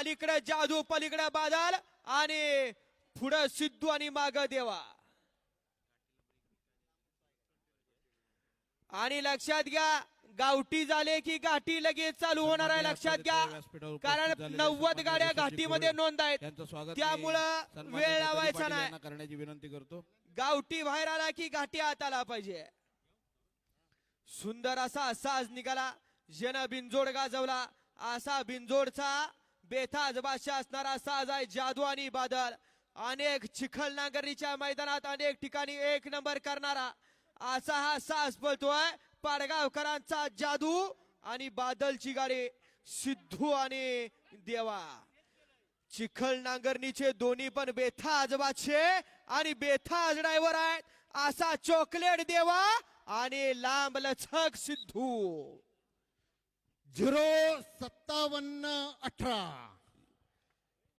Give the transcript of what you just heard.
अलीकडे जादू पलीकडे बादल आणि पुढं सिद्धू आणि माग देवा. आणि लक्षात घ्या गावठी झाले की घाटी लगेच चालू होणार आहे लक्षात घ्या. कारण नव्वद गाड्या घाटीमध्ये नोंद आहेत. त्यामुळं वेळ लावायचा नाही. करण्याची विनंती करतो. गावठी बाहेर आला की घाटी आत आला पाहिजे. सुंदर असा साज निघाला. जन बिनजोड गाजवला. असा बिनजोडचा बेताज बादशाह असणारा साज आहे जादू आणि बादल. अनेक चिखल नांगरणीच्या मैदानात अनेक ठिकाणी एक नंबर करणारा असा हा साज बोलतोय पाडगावकरांचा जादू आणि बादलची गाडी सिद्धू आणि देवा. चिखल नांगरणीचे दोन्ही पण बेथाज बादशे आणि बेथाज ड्रायव्हर आहेत. असा चॉकलेट देवा आणि लांब लचक सिद्धू. झिरो सत्तावन्न अठरा.